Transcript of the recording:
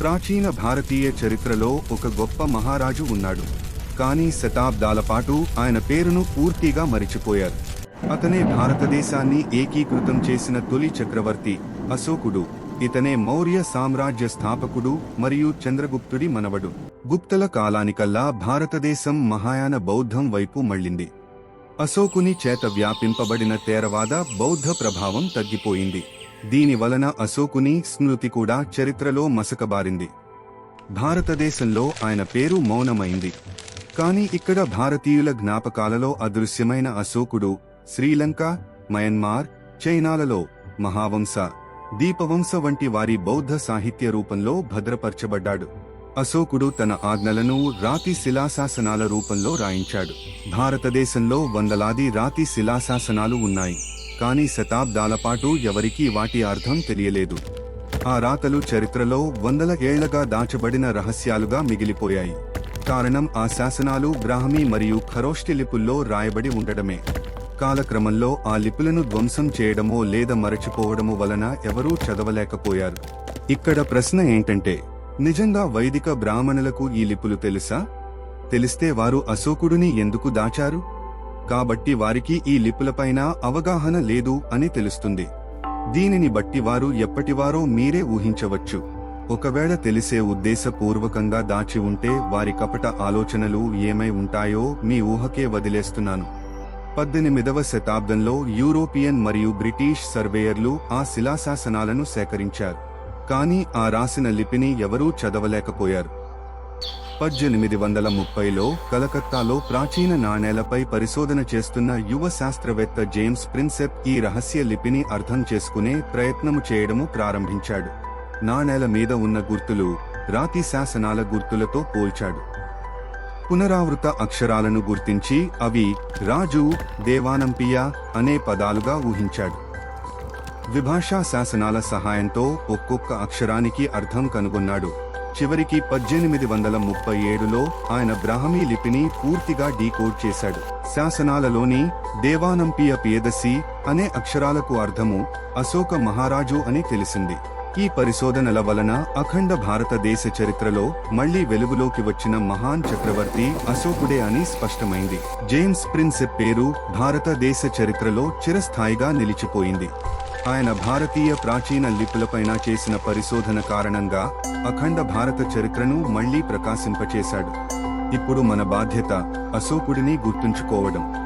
ప్రాచీన భారతీయ చరిత్రలో ఒక గొప్ప మహారాజు ఉన్నాడు. కానీ శతాబ్దాల పాటు ఆయన పేరును పూర్తిగా మరిచిపోయారు. అతనే భారతదేశాన్ని ఏకీకృతం చేసిన తొలి చక్రవర్తి అశోకుడు. ఇతనే మౌర్య సామ్రాజ్య స్థాపకుడు మరియు చంద్రగుప్తుడి మనవడు. గుప్తల కాలానికల్లా భారతదేశం మహాయాన బౌద్ధం వైపు మళ్ళింది. అశోకుని చేత వ్యాపింపబడిన తేరవాద బౌద్ధ ప్రభావం తగ్గిపోయింది. దీని వలన అశోకుని స్మృతి కూడా చరిత్రలో మసకబారింది. భారతదేశంలో ఆయన పేరు మౌనమైంది. కానీ ఇక్కడ భారతీయుల జ్ఞాపకాలలో అదృశ్యమైన అశోకుడు శ్రీలంక మయన్మార్ చైనాలలో మహావంశ దీపవంశ వంటి వారి బౌద్ధ సాహిత్య రూపంలో భద్రపరచబడ్డాడు. అశోకుడు తన ఆజ్ఞలను రాతి శిలాశాసనాల రూపంలో రాయించాడు. భారతదేశంలో వందలాది రాతి శిలాశాసనాలు ఉన్నాయి. కానీ శతాబ్దాల పాటు ఎవరికీ వాటి అర్థం తెలియలేదు. ఆ రాతలు చరిత్రలో వందల ఏళ్ళగా దాచబడిన రహస్యాలుగా మిగిలిపోయాయి. కారణం ఆ శాసనాలు బ్రాహ్మీ మరియు ఖరోష్టి లిపుల్లో రాయబడి ఉండడమే. కాలక్రమంలో ఆ లిపులను ధ్వంసం చేయడమో లేదా మరచిపోవడము వలన ఎవరూ చదవలేకపోయారు. ఇక్కడ ప్రశ్న ఏంటంటే నిజంగా వైదిక బ్రాహ్మణులకు ఈ లిపులు తెలుసా? తెలిస్తే వారు అశోకుడిని ఎందుకు దాచారు? కాబట్టి వారికి ఈ లిపులపైన అవగాహన లేదు అని తెలుస్తుంది. దీనిని బట్టి వారు ఎప్పటివారో మీరే ఊహించవచ్చు. ఒకవేళ తెలిసే ఉద్దేశపూర్వకంగా దాచి ఉంటే వారి కపట ఆలోచనలు ఏమై ఉంటాయో మీ ఊహకే వదిలేస్తున్నాను. పద్దెనిమిదవ శతాబ్దంలో యూరోపియన్ మరియు బ్రిటిష్ సర్వేయర్లు ఆ శిలాశాసనాలను సేకరించారు. కానీ ఆ రాసిన లిపిని ఎవరూ చదవలేకపోయారు. పద్దెనిమిది వందల ముప్పైలో కలకత్తాలో ప్రాచీన నాణేలపై పరిశోధన చేస్తున్న యువ శాస్త్రవేత్త జేమ్స్ ప్రిన్సెప్ ఈ రహస్య లిపిని అర్థం చేసుకునే ప్రయత్నము చేయడము ప్రారంభించాడు. నాణేల మీద ఉన్న గుర్తులు రాతి శాసనాల గుర్తులతో పోల్చాడు. పునరావృత అక్షరాలను గుర్తించి అవి రాజు దేవానంపియ అనే పదాలుగా ఊహించాడు. విభాషా శాసనాల సహాయంతో ఒక్కొక్క అక్షరానికి అర్థం కనుగొన్నాడు. చివరికి పద్దెనిమిది వందల ముప్పై ఏడులో ఆయన బ్రాహ్మీ లిపిని పూర్తిగా డీకోడ్ చేశాడు. శాసనాలలోని దేవానంపియ పియదసి అనే అక్షరాలకు అర్థము అశోక మహారాజు అని తెలిసింది. ఈ పరిశోధనల వలన అఖండ భారతదేశ చరిత్రలో మళ్ళీ వెలుగులోకి వచ్చిన మహాన్ చక్రవర్తి అశోకుడే అని స్పష్టమైంది. జేమ్స్ ప్రిన్సెప్ పేరు భారతదేశ చరిత్రలో చిరస్థాయిగా నిలిచిపోయింది. ఆయన భారతీయ ప్రాచీన లిపులపైన చేసిన పరిశోధన కారణంగా అఖండ భారత చరిత్రను మళ్ళీ ప్రకాశింపచేశాడు. ఇప్పుడు మన బాధ్యత అశోకుడిని గుర్తుంచుకోవడం.